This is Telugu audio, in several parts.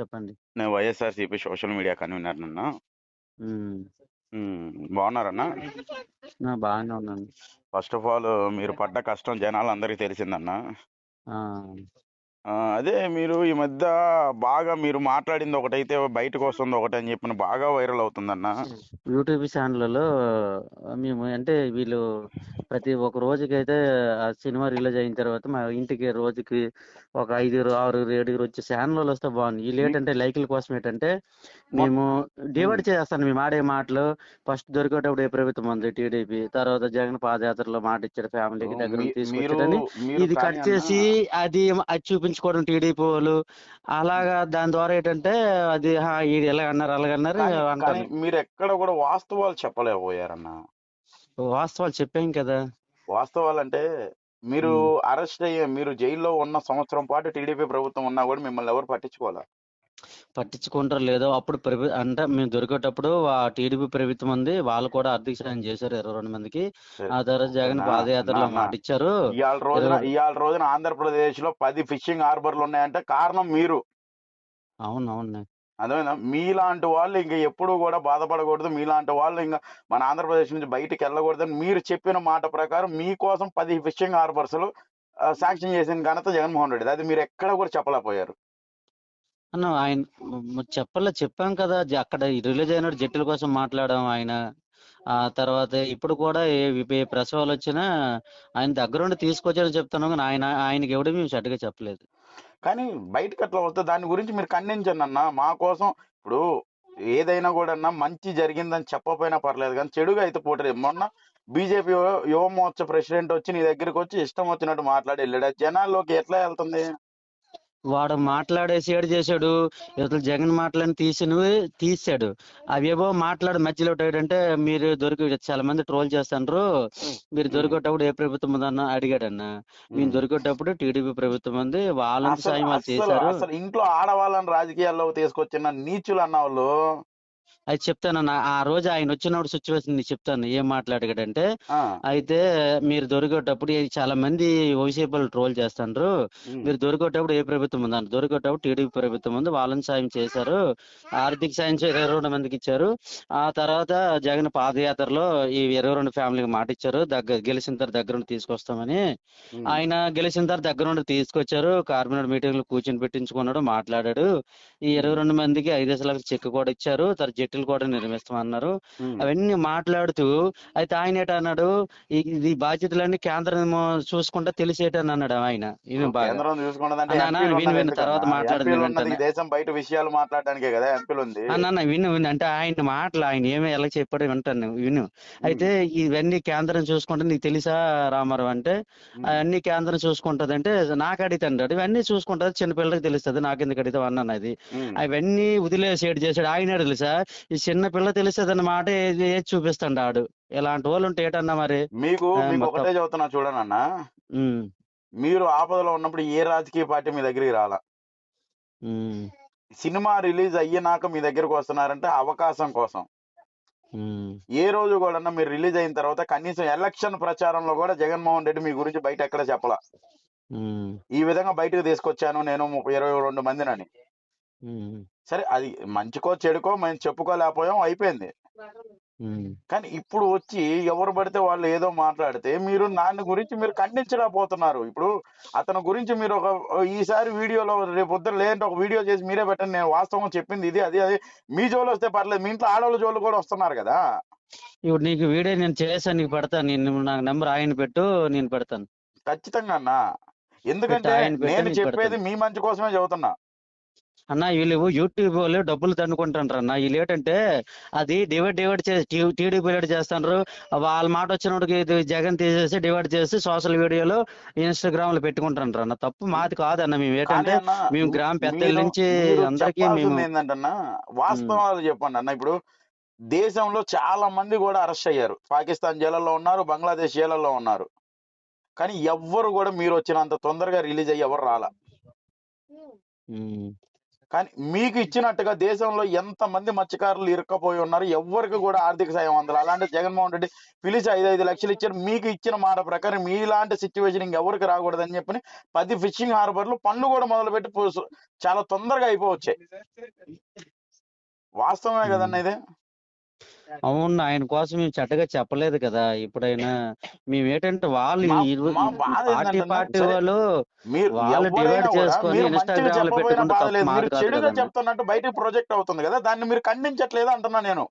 చెప్పండి. నేను వైఎస్ఆర్‌సీపీ సోషల్ మీడియా కన్వీనర్‌నన్నా. హ్మ్. హ్మ్. బాగున్నారన్నా? బాగానే ఉన్నాను. ఫస్ట్ ఆఫ్ ఆల్ మీరు పడ్డ కష్టం జనాలందరికి తెలిసిందన్నా. అదే మీరు ఈ మధ్య బాగా మీరు మాట్లాడింది ఒకటైతే బయటకొస్తుంది ఒకటని చెప్పిన బాగా వైరల్ అవుతుందన్నా. యూట్యూబ్ ఛానళ్ళలో మేము అంటే వీళ్ళు ప్రతి ఒక రోజుకైతే ఆ సినిమా రిలీజ్ అయిన తర్వాత మా ఇంటికి రోజుకి ఒక ఐదుగురు, ఆరుగురు, ఏడుగురు వచ్చి ఛానళ్ళోళ్ళు వస్తే బాగుండు. మీ ఈళ్ళేంటంటే లైకుల కోసం ఏంటంటే మేము. డివైడ్ చేస్తాను మేము ఆడే మాటలు. ఫస్ట్ దొరికేటప్పుడు ఏ ప్రభుత్వం ఉంది టీడీపీ. తర్వాత జగన్ పాదయాత్రలో మాట ఇచ్చాడు ఫ్యామిలీకి దగ్గర మీరు ఇది కట్ చేసి అది అది చూపించుకోవడం టీడీపీ వోళ్ళు. అలాగా దాని ద్వారా ఏంటంటే అది ఇలా అన్నారు, అలాగన్నారు అంటారు. మీరెక్కడ కూడా వాస్తవాలు చెప్పలేకపోయారన్నా. వాస్తవాలు చెప్పాం కదా! వాస్తవాలంటే మీరు హ్మ్. అరెస్ట్ అయ్యే మీరు జైల్లో ఉన్న సంవత్సరం పాటు టీడీపీ ప్రభుత్వం ఉన్నా కూడా మిమ్మల్ని ఎవరు పట్టించుకోలా. పట్టించుకుంటారో లేదో అప్పుడు ప్రభు అంటే మేము దొరికేటప్పుడు ఆ టీడీపీ ప్రభుత్వం ఉంది. వాళ్ళు కూడా ఆర్థిక సాయం చేశారు 22 మందికి. సరే. ఆ తర్వాత జగన్ పాదయాత్రలో మాటిచ్చారు. ఇవాళ రోజున 20 ఇవాళ రోజున ఆంధ్రప్రదేశ్‌లో 10 ఫిషింగ్ హార్బర్‌లు ఉన్నాయంటే కారణం మీరు. అవును. అవును. అర్థమైందా? మీలాంటి వాళ్ళు ఇంక ఎప్పుడూ కూడా బాధపడకూడదు. మీలాంటి వాళ్ళు ఇంక మన ఆంధ్రప్రదేశ్ నుంచి బయటికెళ్ళకూడదని మీరు చెప్పిన మాట ప్రకారం మీకోసం 10 ఫిషింగ్ హార్బర్స్‌లు ఆహ్, శాంక్షన్ చేసిన ఘనత జగన్మోహన్ రెడ్డిది. అది మీరు ఎక్కడ కూడా చెప్పలేకపోయారు. అన్న ఆయన చెప్పలే చెప్పాం కదా! అక్కడ రిలీజ్ అయిన జట్టుల కోసం మాట్లాడాం ఆయన. ఆ తర్వాత ఇప్పుడు కూడా ఏ ఏ ప్రసవాలొచ్చినా ఆయన దగ్గరుండి తీసుకొచ్చారని చెప్తున్నాం కానీ ఆయన ఆయనకి ఎవడో మేము చెడ్డగా చెప్పలేదు. కానీ బయటకి అట్లా వస్తే దాని గురించి మీరు ఖండించండి అన్న మా కోసం ఇప్పుడు ఏదైనా కూడన్నా మంచి జరిగిందని చెప్పకపోయినా పర్లేదు కానీ చెడుగా అయితే పోట్రే మొన్న బీజేపీ యువ యువ మోర్చా ప్రెసిడెంట్ వచ్చి నీ దగ్గరికి వచ్చి ఇష్టం వచ్చినట్టు మాట్లాడి వెళ్ళాడు జనాల్లోకి ఎట్లా వెళ్తుంది వాడు మాట్లాడేసి ఏడు చేశాడు. ఇవతల జగన్ మాటలని తీసినవి తీసాడు. అవేవో మాట్లాడి మధ్యలో ఏంటంటే మీరు దొరికి చాలా మంది ట్రోల్ చేస్తాండ్రు. మీరు. దొరికేటప్పుడు ఏ ప్రభుత్వం ఉందన్న అడిగాడన్న. మేము. దొరికేటప్పుడు టీడీపీ ప్రభుత్వం ఉంది. వాళ్ళంత సాయం వాళ్ళు చేశారు. ఇంట్లో ఆడవాళ్ళని రాజకీయాల్లోకి తీసుకొచ్చిన నీచులన్నోళ్ళు అది చెప్తానన్న. ఆ రోజు ఆయన వచ్చినప్పుడు సిట్యుయేషన్ నీకు చెప్తాను. ఏం మాట్లాడాడంటే ఆ! అయితే మీరు దొరికేటప్పుడు ఈ చాలా మంది వైసీపీలు ట్రోల్ చేస్తాండ్రు. హ్మ్. మీరు దొరికేటప్పుడు ఏ ప్రభుత్వం ఉందన్నారు. దొరికేటప్పుడు టీడీపీ ప్రభుత్వం ఉంది. వాళ్ళని సాయం చేశారు. ఆర్థిక సాయం చే 22 మందికి ఇచ్చారు. ఆ తర్వాత జగన్ పాదయాత్రలో ఈ 22 ఫ్యామిలీకి మాట ఇచ్చారు. దగ్గర గెలిచిన తర్వాత దగ్గరుండి తీసుకొస్తామని. ఆయన గెలిచిన తర్వాత దగ్గరుండి తీసుకొచ్చారు. కార్పొరేట్ మీటింగ్‌లో కూర్చొని పెట్టించుకున్నాడు. మాట్లాడాడు. ఈ హ్మ్. 22 మందికి 5 లక్షల చెక్ కూడా ఇచ్చారు. తర్వాత జట్టులు కూడా నిర్మిస్తామన్నారు. అవన్నీ మాట్లాడుతూ అయితే ఆయన ఏటన్నాడు ఈ ఇది బాధ్యతలన్నీ కేంద్రం చూసుకుంటే తెలిసేటని అన్నాడు ఆయన. అన్న అన్న విను ఉన్నది విను తర్వాత ఎందుకన్నా? మాట్లాడేది ఎంపీలు నేను ఉన్నది వింటాను. ఈ దేశం బయట విషయాలు మాట్లాడడానికే కదా ఎంపీలు ఉంది. అన్న అన్న విను విను అంటే ఆయన మాటలు ఆయన ఏమి ఎలా చెప్పాడో వింటాను విను. అయితే. ఇవన్నీ కేంద్రం చూసుకుంటే నీకు తెలుసా రామారావు అంటే హ్మ్. అవన్నీ కేంద్రం చూసుకుంటదంటే నాకు అడిగితే ఇవన్నీ చూసుకుంటది చిన్నపిల్లలకి తెలుస్తది నాకెందుకు అడిగితే అన్నాను అది. హ్మ్. అవన్నీ వదిలేసి ఏడు చేశాడు. ఆయన తెలుసా ఈ చిన్న పిల్ల తెలుస్తదన్న మాట ఏది చూపిస్తాడు ఆడు. ఇలాంటి వాళ్ళు ఉంటే ఏటన్నా మరి మీకు ఒకటే చెబుతున్నా చూడనన్నా. మీరు ఆపదలో ఉన్నప్పుడు ఏ రాజకీయ పార్టీ మీ దగ్గరికి రాలా. సినిమా రిలీజ్ అయ్యినాక మీ దగ్గరకు వస్తున్నారంటే అవకాశం కోసం. ఏ రోజు కూడన్నా మీరు రిలీజ్ అయిన తర్వాత కనీసం ఎలక్షన్ ప్రచారంలో కూడా జగన్మోహన్ రెడ్డి మీ గురించి బయట ఎక్కడ చెప్పలా. ఈ విధంగా బయటకు తీసుకొచ్చాను నేను ఇరవై రెండు మందినని. సరే అది మంచికో చెడుకో మేము చెప్పుకోలేకపోయాం అయిపోయింది. కానీ ఇప్పుడు వచ్చి ఎవరు పడితే వాళ్ళు ఏదో మాట్లాడితే మీరు దాని గురించి మీరు ఖండించలేకపోతున్నారు. ఇప్పుడు అతని గురించి మీరు ఒక ఈసారి వీడియోలో రేపు పొద్దున లేదంటే ఒక వీడియో చేసి మీరే పెట్టండి. నేను వాస్తవం చెప్పింది ఇది అది అది మీ జోలు వస్తే పర్లేదు. మీ ఇంట్లో ఆడవాళ్ళ జోలు కూడా వస్తున్నారు కదా! ఇప్పుడు నీకు వీడియో నేను చేశాను నీకు పెడతాను నేను నాకు నెంబర్ ఆయన పెట్టు నేను పెడతాను ఖచ్చితంగా అన్న. ఎందుకంటే నేను చెప్పేది మీ మంచి కోసమే చెబుతున్నా. అన్న వీళ్ళు యూట్యూబ్ వాళ్ళు డబ్బులు తండుకుంటారు అన్న వీళ్ళు ఏంటంటే అది డివైడ్ డివైడ్ చేసి టీడీపీ డివైడ్ చేస్తారు వాళ్ళ మాట వచ్చినోడికి ఇది జగన్ తీసేసి డివైడ్ చేసి సోషల్ వీడియోలో ఇన్స్టాగ్రామ్లో పెట్టుకుంటారు అన్న తప్పు మాది కాదన్న మేము ఏంటంటే అన్న మేము గ్రామ పెద్దల నుంచి అందరికీ మేము చెప్పాల్సింది ఏంటంటన్నా వాస్తవాలు చెప్పండి అన్న. ఇప్పుడు దేశంలో చాలా మంది కూడా అరెస్ట్ అయ్యారు. పాకిస్తాన్ జైళ్ళలో ఉన్నారు. బంగ్లాదేశ్ జైళ్ళలో ఉన్నారు. కానీ ఎవ్వరు కూడా మీరు వచ్చినంత తొందరగా రిలీజ్ అయ్యి ఎవరు రాలా. కానీ మీకు ఇచ్చినట్టుగా దేశంలో ఎంత మంది మత్స్యకారులు ఇరుక్కపోయి ఉన్నారు? ఎవరికి కూడా ఆర్థిక సాయం అందరు అలాంటి జగన్మోహన్ రెడ్డి పిలిచి ఐదు ఐదు లక్షలు ఇచ్చారు. మీకు ఇచ్చిన మాట ప్రకారం మీలాంటి సిచ్యువేషన్ ఇంకెవరికి రాకూడదని చెప్పి పది ఫిషింగ్ హార్బర్లు పనులు కూడా మొదలుపెట్టి చాలా తొందరగా అయిపోవచ్చాయి. వాస్తవమే కదన్న ఇది. అవును. ఆయన కోసం మేము చెడ్డగా చెప్పలేదు కదా! ఇప్పుడైనా మేము ఏంటంటే వాళ్ళు మా- ఈ రో- మా బాధ పార్టీ ఏంటంటే పార్టీ సరే, వాళ్ళు మీరు వాళ్ళు ఎవరైనా డివైడ్ కూడా చేసుకొని మీరు మంచిగా ఇన్స్టాగ్రామ్లో చెప్పకపోయినా పెట్టుకుంటే తప్పు మీరు కాదు చెడుగా చెప్తున్నట్టు బయటకు ప్రొజెక్ట్ అవుతుంది కదా! దాన్ని మీరు ఖండించట్లేదు అంటున్నా నేను.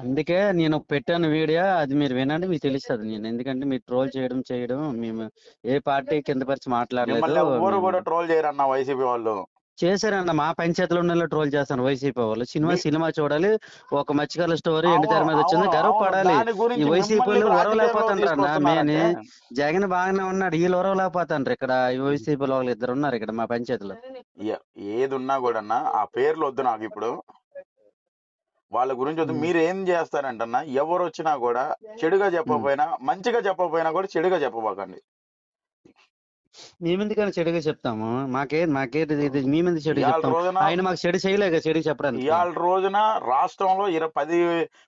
అందుకే నేను పెట్టాను వీడియో. అది మీరు వినండి మీకు తెలుస్తుంది. నేను ఎందుకంటే మీరు ట్రోల్ చేయడం చేయడం మేము ఏ పార్టీ కింద పరిచి మాట్లాడలేదు. మిమ్మల్ని ఎవ్వరు మేము కూడా ట్రోల్ చేయరన్న వైసీపీ వాళ్ళు. చేశారన్న మా పంచాయతీలో ఉన్న ట్రోల్ చేస్తాను వైసీపీ వాళ్ళు. సినిమా సినిమా చూడాలి ఒక మత్స్యకారుల స్టోరీ అవును ఎన్టీఆర్ మీద వచ్చింది గర్వపడాలి. ఈ వైసీపీ వాళ్ళు అన్న తీసుకొస్తున్నారంటే మేని జగన్ బాగానే ఉన్నాడు వీళ్ళు ఓరవలేకపోతాండ్రు ఇక్కడ ఈ వైసీపీ వాళ్ళు ఇద్దరు ఉన్నారు ఇక్కడ మా పంచాయతీలో. ఏది ఉన్నా కూడా అన్న ఆ పేర్లు వద్దు నాకు ఇప్పుడు. వాళ్ళ గురించి వద్దు. మీరు ఏం చేస్తారంటన్నా ఎవరు వచ్చినా కూడా చెడుగా. చెప్పకపోయినా మంచిగా చెప్పకపోయినా కూడా చెడుగా చెప్పబోకండి. మేమెందుకని చెడుగా చెప్తాము? మాకే మాకే ఇది మేమెందుకు చెడు చెప్తాం ఆయన మాకు చెడు చేయలేక చెడు చెప్పడానికి. ఇవాళ రోజున రాష్ట్రంలో ఇరవై పది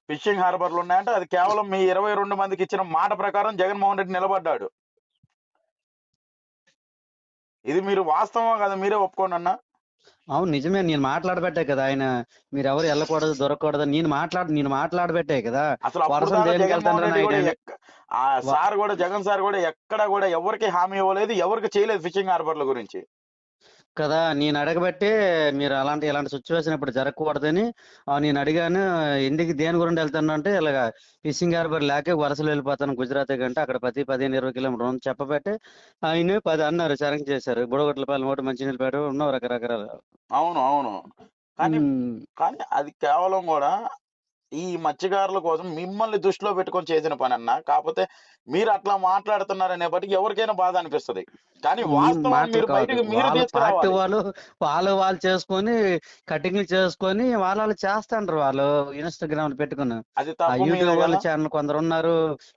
ఫిషింగ్ హార్బర్లు ఉన్నాయంటే అది కేవలం మీ ఇరవై రెండు మందికి ఇచ్చిన మాట ప్రకారం జగన్మోహన్ రెడ్డి నిలబడ్డాడు. ఇది మీరు వాస్తవం కదా? మీరే ఒప్పుకోండి అన్న. అవును నిజమే. నేను మాట్లాడబట్టే కదా ఆయన. మీరు ఎవరు వెళ్ళకూడదు దొరకకూడదు నేను మాట్లాడ నేను మాట్లాడబట్టే కదా. అసలు ఆ సార్ కూడా జగన్ సార్ కూడా ఎక్కడ కూడా ఎవరికి హామీ ఇవ్వలేదు ఎవరికి చేయలేదు ఫిషింగ్ హార్బర్ల గురించి. కదా నేను అడగబట్టే మీరు అలాంటి ఇలాంటి సిచ్యువేషన్ ఇప్పుడు జరగకూడదని నేను అడిగాను ఎందుకు దేని గురించి వెళ్తాను అంటే ఇలాగ ఫిషింగ్ హార్బర్ లేక వలసలు వెళ్ళిపోతాను గుజరాత్ కంటే అక్కడ పది పదిహేను ఇరవై కిలోమీటర్ ఉంది చెప్పబట్టే ఆయన పది అన్నారు చరంక్ చేశారు. బుడగొట్లపల్లి ఒకటి మంచినీళ్ళపేట ఉన్నావు రకరకాల అవును అవును. కానీ కానీ అది కేవలం కూడా ఈ మత్స్యకారుల కోసం మిమ్మల్ని దృష్టిలో పెట్టుకొని చేసిన పని అన్న కాకపోతే మీరు అట్లా మాట్లాడుతున్నారనేపటికి ఎవరికైనా బాధ అనిపిస్తది. కానీ వాస్తవం మీరు కాదు. బయటకు మీరు వాళ్ళ తీసుకురావాలి. వాళ్ళు వాళ్ళు వాళ్ళు చేసుకొని కటింగ్లు చేసుకొని వాళ్ళు వాళ్ళు చేస్తాండ్రు వాళ్ళు ఇన్స్టాగ్రామ్లో పెట్టుకుని యూట్యూబ్ వాళ్ళ ఛానల్ కొందరు ఉన్నారు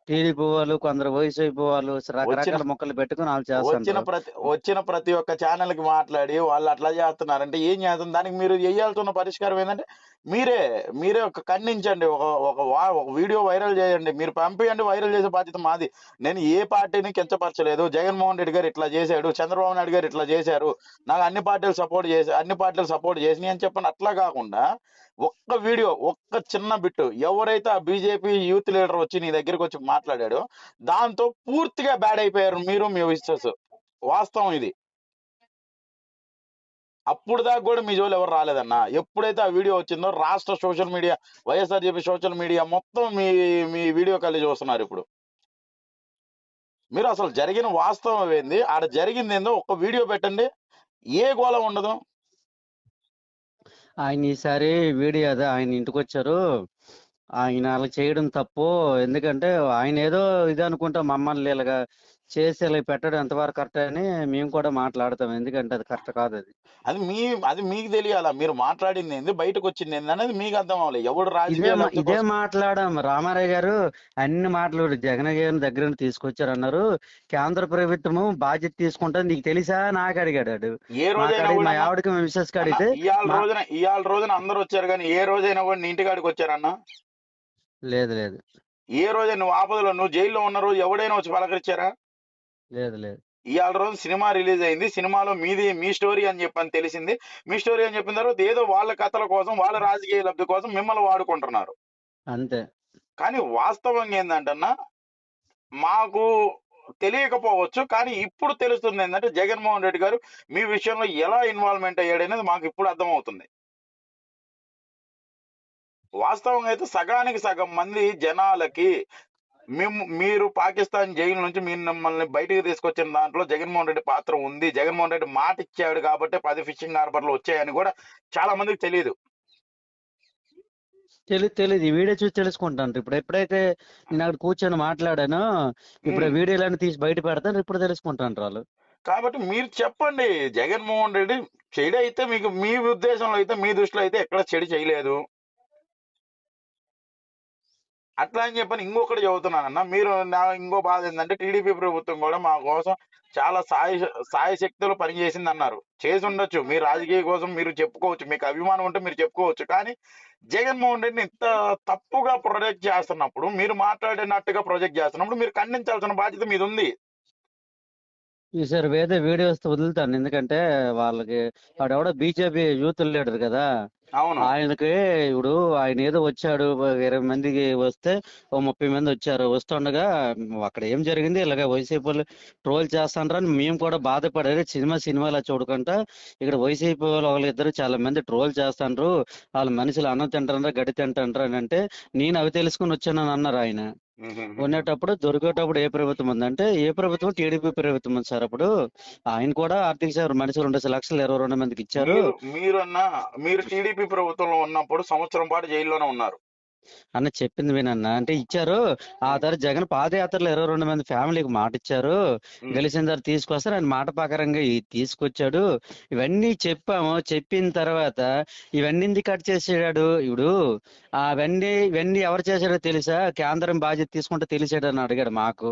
టీడీపీ వాళ్ళు కొందరు వైసీపీ వాళ్ళు వచ్చిన రకరకాల మొక్కలు పెట్టుకుని వాళ్ళు వచ్చిన చేస్తాండ్రు ప్రతి వచ్చిన ప్రతి ఒక్క ఛానల్కి మాట్లాడి వాళ్ళు అట్లా చేస్తున్నారంటే ఏం చేస్తుంది దానికి మీరు చేయాల్సిన పరిష్కారం ఏంటంటే మీరే మీరే ఒక పంపించండి. ఒక ఒక ఒక వీడియో వైరల్ చేయండి. మీరు పంపించండి వైరల్ చేసే బాధ్యత మాది. నేను ఏ పార్టీని కించపరచలేదు. జగన్మోహన్ రెడ్డి గారు ఇట్లా చేశాడు. చంద్రబాబు నాయుడు గారు ఇట్లా చేశారు. నాకు అన్ని పార్టీలు సపోర్ట్ చేసి అన్ని పార్టీలు సపోర్ట్ చేసినాయి అని చెప్పండి అట్లా కాకుండా ఒక్క వీడియో ఒక్క చిన్న బిట్టు ఎవరైతే ఆ బీజేపీ యూత్ లీడర్ వచ్చి నీ దగ్గరికి వచ్చి మాట్లాడాడో దాంతో పూర్తిగా బ్యాడ్ అయిపోయారు మీరు మీ విస్టర్స్ వాస్తవం ఇది. అప్పుడు దాకా కూడా మీ జోలు ఎవరు రాలేదన్న. ఎప్పుడైతే ఆ వీడియో వచ్చిందో రాష్ట్ర social media YSRCP social media మొత్తం మీ మీ వీడియో కలిసి చూస్తున్నారు ఇప్పుడు. మీరు అసలు జరిగిన వాస్తవం ఏంది? ఆడ జరిగింది ఏందో ఒక వీడియో పెట్టండి. ఏ గోళ ఉండదు. ఆయన ఈసారి వీడియో అదే ఆయన ఇంటికి వచ్చారు ఆయన అలా చేయడం తప్పు. ఎందుకంటే ఆయన ఏదో ఇది అనుకుంటా మమ్మల్ని ఇలాగా చేసి ఇలా పెట్టడం ఎంతవరకు కరెక్ట్ అని మేము కూడా మాట్లాడతాం. ఎందుకంటే అది కరెక్ట్ కాదు అది. అది మీ అది మీకు తెలియాలా? మీరు మాట్లాడింది ఏంది? బయటకు వచ్చింది ఏంది అనేది మీకు అర్థం అవ్వాలి. ఎవడు ఇదే మా- ఇదే మాట్లాడాం. రామారావు గారు అన్ని మాటలు జగన్ గారిని దగ్గర నుండి తీసుకొచ్చారు అన్నారు కేంద్ర ప్రభుత్వము బాధ్యత తీసుకుంటుంది. నీకు తెలుసా? నాకు అడిగాడు వాడు. ఏ మాకు రోజైనా కూడా మా ఆవిడకి మా మిస్సెస్ అడిగితే ఇవాళ మా రోజున ఇవాళ రోజున అందరూ వచ్చారు కానీ ఏ రోజైనా కూడా నీ ఇంటికాడికి వచ్చారన్న లేదు లేదు. ఏ రోజైనా నువ్వు ఆపదలో నువ్వు జైల్లో ఉన్న రోజు ఎవడైనా వచ్చి పలకరించారా? లేదు లేదు. ఇవాళ రోజు సినిమా రిలీజ్ అయింది. సినిమాలో మీది మీ స్టోరీ అని చెప్పని తెలిసింది. మీ స్టోరీ అని చెప్పిన తర్వాత ఏదో వాళ్ళ కథల కోసం వాళ్ళ రాజకీయ లబ్ధి కోసం మిమ్మల్ని వాడుకుంటున్నారు. అంతే. కానీ వాస్తవం ఏంటంటన్నా మాకు తెలియకపోవచ్చు కానీ ఇప్పుడు తెలుస్తుంది ఏంటంటే జగన్మోహన్ రెడ్డి గారు మీ విషయంలో ఎలా ఇన్వాల్వ్మెంట్ అయ్యాడనేది మాకు ఇప్పుడు అర్థమవుతుంది. వాస్తవంగా అయితే సగానికి సగం మంది జనాలకి మేము మీరు పాకిస్తాన్ జైలు నుంచి మీరు మిమ్మల్ని బయటికి తీసుకొచ్చిన దాంట్లో జగన్మోహన్ రెడ్డి పాత్ర ఉంది. జగన్మోహన్ రెడ్డి మాట ఇచ్చాడు కాబట్టి పది ఫిషింగ్ హార్బర్లు వచ్చాయని కూడా చాలా మందికి తెలియదు తెలియదు తెలియదు ఈ వీడియో చూసి తెలుసుకుంటాను. ఇప్పుడు ఎప్పుడైతే నేను అక్కడ కూర్చొని మాట్లాడానో ఇప్పుడు. వీడియోలన్నీ తీసి బయట పెడతాను. ఇప్పుడు తెలుసుకుంటాను వాళ్ళు కాబట్టి మీరు చెప్పండి. జగన్మోహన్ రెడ్డి చెడు అయితే మీకు మీ ఉద్దేశంలో అయితే మీ దృష్టిలో అయితే ఎక్కడ చెడు చేయలేదు. అట్లా అని చెప్పని ఇంకొకటి చెబుతున్నానన్న మీరు నా ఇంకో బాధ ఏంటంటే టీడీపీ ప్రభుత్వం కూడా మా కోసం చాలా సాయ సాయ శక్తులు పనిచేసింది అన్నారు చేసి ఉండొచ్చు. మీ రాజకీయ కోసం మీరు చెప్పుకోవచ్చు. మీకు అభిమానం ఉంటే మీరు చెప్పుకోవచ్చు. కానీ జగన్మోహన్ రెడ్డిని ఇంత తప్పుగా ప్రొజెక్ట్ చేస్తున్నప్పుడు మీరు మాట్లాడినట్టుగా ప్రొజెక్ట్ చేస్తున్నప్పుడు మీరు ఖండించాల్సిన బాధ్యత మీద ఉంది ఈసారి వేరే వీడియోస్ వదులుతాను. ఎందుకంటే వాళ్ళకి వాడెవడో బీజేపీ యూత్ లీడర్ కదా. అవును. ఆయనకి ఇప్పుడు ఆయన ఏదో వచ్చాడు. ఇరవై మందికి వస్తే ఓ ముప్పై మంది వచ్చారు. వస్తుండగా అక్కడ ఏం జరిగింది? ఇలాగ వైసీపీ వాళ్ళు ట్రోల్ చేస్తాండ్రని మేము కూడా బాధపడారు సినిమా సినిమాలా చూడకుండా ఇక్కడ వైసీపీ వాళ్ళు వాళ్ళిద్దరు చాలా మంది ట్రోల్ చేస్తాండ్రు. వాళ్ళ మనుషులు అన్నం తింటారా గడి తింటాండ్రు అని అంటే నేను అవి తెలుసుకుని వచ్చానని అన్నారు ఆయన. ఉండేటప్పుడు దొరికేటప్పుడు ఏ ప్రభుత్వం ఉందంటే ఏ ప్రభుత్వం? టీడీపీ ప్రభుత్వం ఉంది సార్ అప్పుడు. ఆయన కూడా ఆర్థిక సేవ మనిషి రెండు లక్షలు ఇరవై రెండు మందికి ఇచ్చారు. మీరన్నా మీరు టీడీపీ ప్రభుత్వంలో ఉన్నప్పుడు సంవత్సరం పాటు జైల్లోనే ఉన్నారు. అన్న చెప్పింది వినన్న. అంటే ఇచ్చారు. ఆ తర్వాత జగన్ పాదయాత్రలో ఇరవై రెండు మంది ఫ్యామిలీకి మాట ఇచ్చారు. గెలిచిన తర్వాత తీసుకొస్తారు. ఆయన మాట ప్రకారంగా ఇది తీసుకొచ్చాడు. ఇవన్నీ చెప్పాము. చెప్పిన తర్వాత ఇవన్నీ ఎందుకు కట్ చేసాడు ఇప్పుడు అవన్నీ ఇవన్నీ ఎవరు చేశాడో తెలుసా? కేంద్రం బాధ్యత తీసుకుంటే తెలిసాడని అడిగాడు మాకు.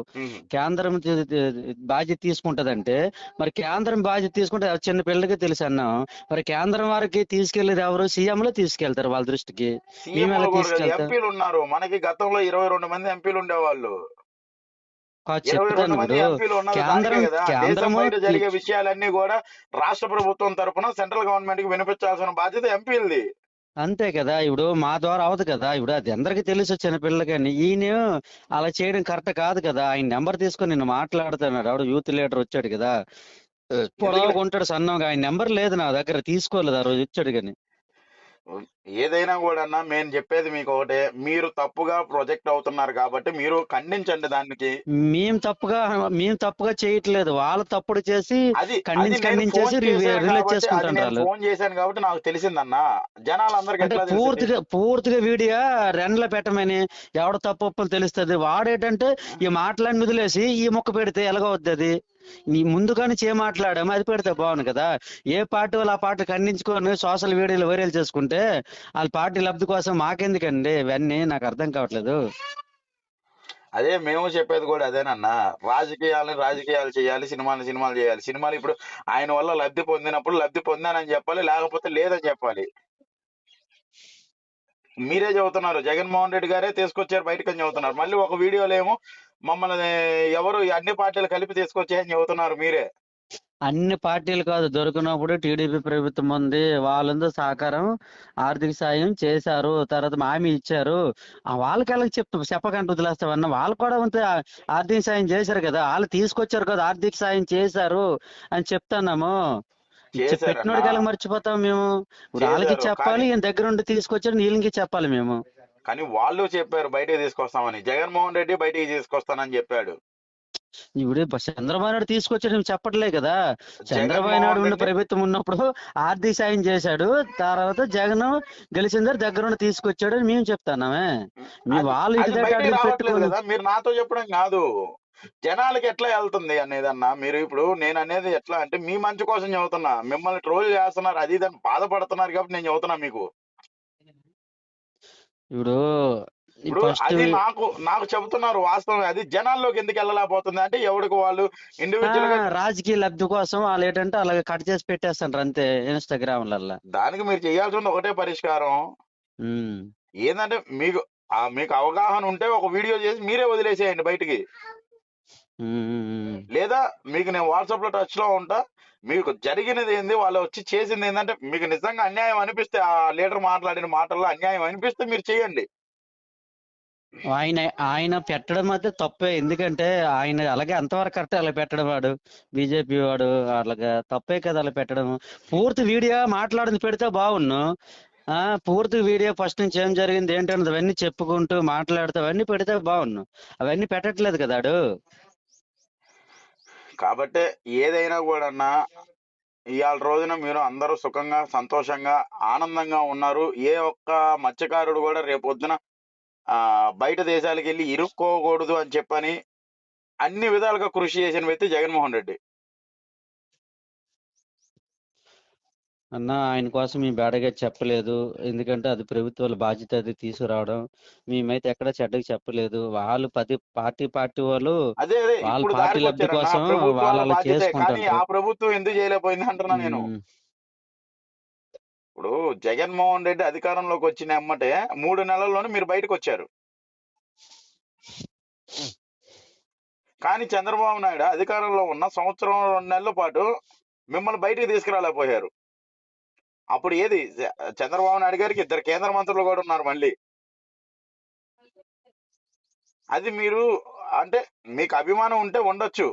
కేంద్రం బాధ్యత తీసుకుంటదంటే మరి కేంద్రం బాధ్యత తీసుకుంటే చిన్న పిల్లలకి తెలుసు అన్నాం. మరి కేంద్రం వారికి తీసుకెళ్ళేది ఎవరు? సీఎంలో తీసుకెళ్తారు వాళ్ళ దృష్టికి. మేము ఎలా సీఎంలు కూడా తీసుకెళ్తాం? ఎంపీలు ఉన్నారు మనకి గతంలో ఇరవై రెండు మంది ఎంపీలు ఉండేవాళ్ళు జరిగే విషయాలన్నీ కూడా రాష్ట్ర ప్రభుత్వం తరపున సెంట్రల్ గవర్నమెంట్కి వినిపించాల్సిన బాధ్యత ఎంపీలది. అంతే కదా. ఇప్పుడు మా ద్వారా అవదు కదా. ఇప్పుడు అది అందరికి తెలుసు చిన్నపిల్లలకి అని ఈయన అలా చేయడం కరెక్ట్ కాదు కదా. ఆయన నెంబర్ తీసుకొని నిన్ను మాట్లాడుతున్నాడు. ఆవిడ యూత్ లీడర్ వచ్చాడు కదా. పొడవుగా ఉంటాడు సన్నగా. ఆయన నెంబర్ లేదు నా దగ్గర. తీసుకోలేదు ఆ రోజు ఇచ్చాడు కానీ. ఏదైనా కూడా అన్న మేము చెప్పేది మీకు ఒకటే మీరు తప్పుగా ప్రొజెక్ట్ అవుతున్నారు కాబట్టి మీరు ఖండించండి దానికి. మేము తప్పుగా మేము తప్పుగా చేయట్లేదు. వాళ్ళు తప్పుడు చేసి అది ఖండించేసి ఫోన్ చేశాను రిలీజ్ కాబట్టి- అది చేసుకుంటారు నేను వాళ్ళు. ఫోన్ చేశాను కాబట్టి నాకు తెలిసిందన్న. జనాలందరికి పూర్తిగా పూర్తిగా వీడియో రెండ్ల పెట్టమని ఎవడ తప్పు తెలుస్తుంది. వాడేటంటే ఈ మాట్లాడిన వదిలేసి ఈ మొక్క పెడితే ఎలాగవుద్ది అది నీ ముందుగానే చే మాట్లాడాము అది పెడితే బాగుంది కదా. ఏ పార్టీ వాళ్ళు ఆ పార్టీ ఖండించుకొని సోషల్ వీడియోలు వైరల్ చేసుకుంటే వాళ్ళ పార్టీ లబ్ధి కోసం మాకెందుకండి? ఇవన్నీ నాకు అర్థం కావట్లేదు. అదే మేము చెప్పేది కూడా అదేనన్నా రాజకీయాలను రాజకీయాలు చేయాలి సినిమాలు సినిమాలు చేయాలి. సినిమాలు ఇప్పుడు ఆయన వల్ల లబ్ధి పొందినప్పుడు లబ్ధి పొందానని చెప్పాలి లేకపోతే లేదని చెప్పాలి. మీరే చెబుతున్నారు జగన్మోహన్ రెడ్డి గారే తీసుకొచ్చారు బయటకని అని చెబుతున్నారు మళ్ళీ ఒక వీడియోలో ఏమో మమ్మల్ని ఎవరు ఈ అన్ని పార్టీలు కలిపి తీసుకొచ్చాయని చెబుతున్నారు మీరే? అన్ని పార్టీలు కాదు దొరికినప్పుడు టీడీపీ ప్రభుత్వం ఉంది వాళ్ళందరూ సహకారం ఆర్థిక సాయం చేశారు తర్వాత హామీ ఇచ్చారు. ఆ వాళ్ళకి ఎలా చెప్తాం చెప్పకంటే వదిలేస్తామన్నా వాళ్ళు కూడా ఉంటే ఆర్థిక సాయం చేశారు కదా వాళ్ళు తీసుకొచ్చారు కదా ఆర్థిక సాయం చేశారు అని చెప్తున్నాము. పెట్టినోడికి ఎలా మర్చిపోతాం మేము? వాళ్ళకి చెప్పాలి ఈయన దగ్గర ఉండి తీసుకొచ్చారు వీళ్ళకి చెప్పాలి మేము. కానీ వాళ్ళు చెప్పారు బయటికి తీసుకొస్తామని. జగన్మోహన్ రెడ్డి బయటికి తీసుకొస్తానని చెప్పాడు. ఇప్పుడు చంద్రబాబు నాయుడు తీసుకొచ్చాడు చెప్పట్లే కదా. చంద్రబాబు నాయుడు ఉన్న ప్రభుత్వం ఉన్నప్పుడు ఆర్థిక సాయం చేశాడు. తర్వాత జగన్ గెలిచిన దగ్గర దగ్గరుండి తీసుకొచ్చాడు అని మేము చెప్తున్నామే. మీ వాళ్ళు మీరు నాతో చెప్పడం కాదు. జనాలకి ఎట్లా వెళ్తుంది అనేది అన్న మీరు ఇప్పుడు నేను అనేది ఎట్లా అంటే మీ మంచి కోసం చెబుతున్నా మిమ్మల్ని ట్రోల్ చేస్తున్నారు అది ఇది అని బాధపడుతున్నారు కాబట్టి నేను చెబుతున్నా మీకు. ఇప్పుడు అది నాకు నాకు చెబుతున్నారు వాస్తవం అది జనాల్లోకి ఎందుకు వెళ్ళలేకపోతుంది? అంటే ఎవరికి వాళ్ళు ఇండివిజువల్గా రాజకీయ లబ్ధి కోసం వాళ్ళు ఏంటంటే అలాగే కట్ చేసి పెట్టేస్తాంటారు అంతే ఇన్స్టాగ్రామ్లల్లో దానికి మీరు చేయాల్సింది ఒకటే పరిష్కారం. ఏంటంటే మీకు మీకు అవగాహన ఉంటే ఒక వీడియో చేసి మీరే వదిలేసేయండి బయటికి. లేదా మీకు నేను వాట్సాప్లో టచ్లో ఉంటా మీకు జరిగినది ఏంది వాళ్ళు వచ్చి చేసింది ఏంటంటే మీకు నిజంగా అన్యాయం అనిపిస్తే ఆ లీడర్ మాట్లాడిన మాటల్లో అన్యాయం అనిపిస్తే మీరు చేయండి. ఆయన ఆయన పెట్టడం అయితే తప్పే. ఎందుకంటే ఆయన అలాగే అంతవరకు కరెక్ట్ అలా పెట్టడం వాడు. బీజేపీ వాడు అలాగా తప్పే కదా అలా పెట్టడం. పూర్తి వీడియో మాట్లాడింది పెడితే బాగున్ను. ఆ పూర్తి వీడియో ఫస్ట్ నుంచి ఏం జరిగింది ఏంటన్నది అవన్నీ చెప్పుకుంటూ మాట్లాడుతూ అవన్నీ పెడితే బాగున్ను. అవన్నీ పెట్టట్లేదు కదా వాడు కాబట్టి ఏదైనా కూడా ఇవాళ రోజున మీరు అందరూ సుఖంగా సంతోషంగా ఆనందంగా ఉన్నారు. ఏ ఒక్క మత్స్యకారుడు కూడా రేపొద్దున ఆ బయట దేశాలకు వెళ్ళి ఇరుక్కోకూడదు అని చెప్పని అన్ని విధాలుగా కృషి చేసిన వ్యక్తి జగన్మోహన్ రెడ్డి. అన్న ఆయన కోసం మేము బేడగా చెప్పలేదు. ఎందుకంటే అది ప్రభుత్వాల బాధ్యత అది తీసుకురావడం. మేమైతే ఎక్కడ చెడ్డగా చెప్పలేదు. వాళ్ళు పది పార్టీ పార్టీ వాళ్ళు వాళ్ళ పార్టీ లబ్ధి కోసం వాళ్ళు చేసుకుంటారు ఆ ప్రభుత్వం ఎందుకు చేయలేకపోయింది అంటున్నా నేను. ఇప్పుడు జగన్మోహన్ రెడ్డి అధికారంలోకి వచ్చిన ఎమ్మటే మూడు నెలల్లోనే మీరు బయటకు వచ్చారు. కానీ చంద్రబాబు నాయుడు అధికారంలో ఉన్న సంవత్సరం రెండు నెలల పాటు మిమ్మల్ని బయటికి తీసుకురాలేకపోయారు. అప్పుడు ఏది? చంద్రబాబు నాయుడు గారికి ఇద్దరు కేంద్ర మంత్రులు కూడా ఉన్నారు మళ్ళీ. అది మీరు అంటే మీకు అభిమానం ఉంటే ఉండొచ్చు.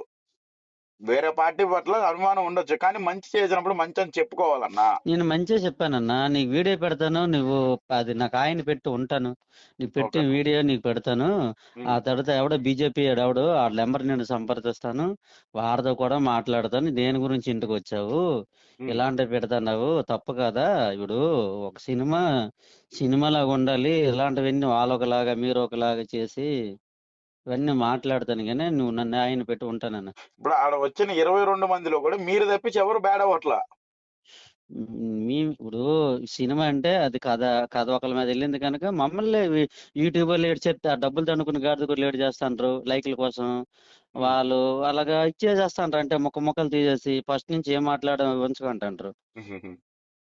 వేరే పార్టీ పట్ల అభిమానం ఉండొచ్చు. కానీ మంచి చేసినప్పుడు మంచి అని చెప్పుకోవాలన్నా. నేను మంచిగా చెప్పానన్నా. నీకు వీడియో పెడతాను నువ్వు అది నాకు ఆయన పెట్టి ఉంటాను. నీకు పెట్టిన. వీడియో నీకు పెడతాను. ఆ తర్వాత ఎవడో బీజేపీ ఎవడో ఆ నెంబర్ నేను సంప్రదిస్తాను. వారితో కూడా మాట్లాడతాను. దేని గురించి ఇంటికి వచ్చావు. ఇలాంటివి పెడతావు తప్పు కదా? ఇప్పుడు ఒక సినిమా సినిమాలాగా ఉండాలి. ఇలాంటివన్నీ వాళ్ళు ఒకలాగా మీరు ఒకలాగా చేసి ఇవన్నీ మాట్లాడతాను కానీ నువ్వు నన్ను ఆయన పెట్టి ఉంటానన్న. ఇప్పుడు ఆడ వచ్చిన ఇరవై రెండు మందిలో కూడా మీరు తప్పించి ఎవరు బ్యాడ్ అవ్వట్లా? మీ ఇప్పుడు సినిమా అంటే అది కథ కథ ఒకళ్ళ మీద వెళ్ళింది కనుక మమ్మల్ని యూట్యూబ్ లేట్ చెప్తే ఆ డబ్బులు తండుకుని గాడిద కూడా లేట్ చేస్తాండ్రు లైక్ల కోసం. వాళ్ళు అలాగా ఇచ్చేసేస్తాండ్రు అంటే ముక్క ముక్కలు తీసేసి ఫస్ట్ నుంచి ఏం మాట్లాడడం ఉంచుకుంటాండ్రు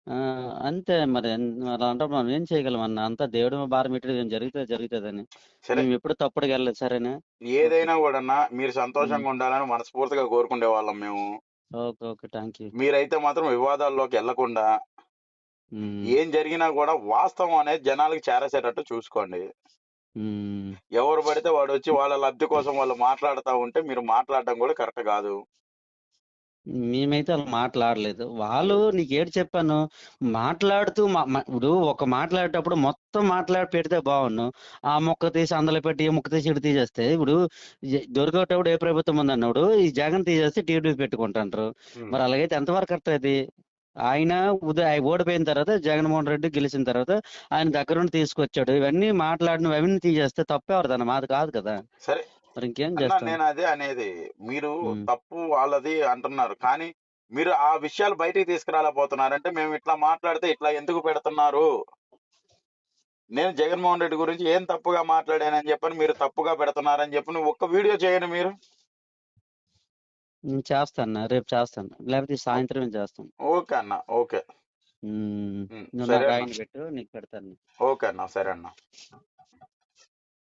ఆ, అంతే మరి. అంటే మనం ఏం చేయగలం అన్న? అంతా దేవుడి మీద భారం పెట్టి జరిగితే జరుగుతుందని. సరే. మేము ఎప్పుడు తప్పుడుకి వెళ్ళలేదు సరేనా? ఏదైనా కూడా మీరు సంతోషంగా ఉండాలని మనస్ఫూర్తిగా కోరుకునే వాళ్ళం మేము. Okay okay. Thank you. మీరైతే మాత్రం వివాదాల్లోకి వెళ్ళకుండా ఏం జరిగినా కూడా వాస్తవం అనేది జనాలకు చేరేసేటట్టు చూసుకోండి. ఎవరు పడితే వాడు వచ్చి వాళ్ళ లబ్ధి కోసం వాళ్ళు మాట్లాడుతూ ఉంటే మీరు మాట్లాడడం కూడా కరెక్ట్ కాదు. మేమైతే అలా మాట్లాడలేదు. వాళ్ళు నీకు ఏడు చెప్పాను? మాట్లాడుతూ ఇప్పుడు ఒక మాట్లాడేటప్పుడు మొత్తం మాట్లాడి పెడితే బాగున్ను ఆ మొక్క తీసి అందులో పెట్టి ఈ మొక్క తీసి ఇటు తీసేస్తే ఇప్పుడు దొరికేటప్పుడు ఏ ప్రభుత్వం ఉందన్నాడు ఈ జగన్ తీసేస్తే టీడీపీ పెట్టుకుంటాంటారు మరి అలాగైతే ఎంతవరకు అది? ఆయన ఉదయ ఓడిపోయిన తర్వాత జగన్మోహన్ రెడ్డి గెలిచిన తర్వాత ఆయన దగ్గర నుండి తీసుకొచ్చాడు. ఇవన్నీ మాట్లాడిన అవన్నీ తీసేస్తే తప్పేవరదన్న మాది కాదు కదా. సరే. మరి ఇంకేం చేస్తాం? నేను అదే అనేది మీరు. తప్పు వాళ్ళది అంటున్నారు. కానీ మీరు ఆ విషయాలు బయటికి తీసుకురాలేకపోతున్నారంటే మేము ఇట్లా మాట్లాడితే ఇట్లా ఎందుకు పెడుతున్నారు? నేను జగన్మోహన్ రెడ్డి గురించి ఏం తప్పుగా మాట్లాడానని చెప్పని మీరు తప్పుగా పెడుతున్నారని చెప్పి నువ్వు ఒక్క వీడియో చేయండి మీరు. చేస్తాను రేపు చేస్తాను. లేకపోతే సాయంత్రం చేస్తాను. ఓకే అన్న ఓకే. నువ్వు పెట్టు నీకు పెడతాను. ఓకే అన్న సరే అన్న.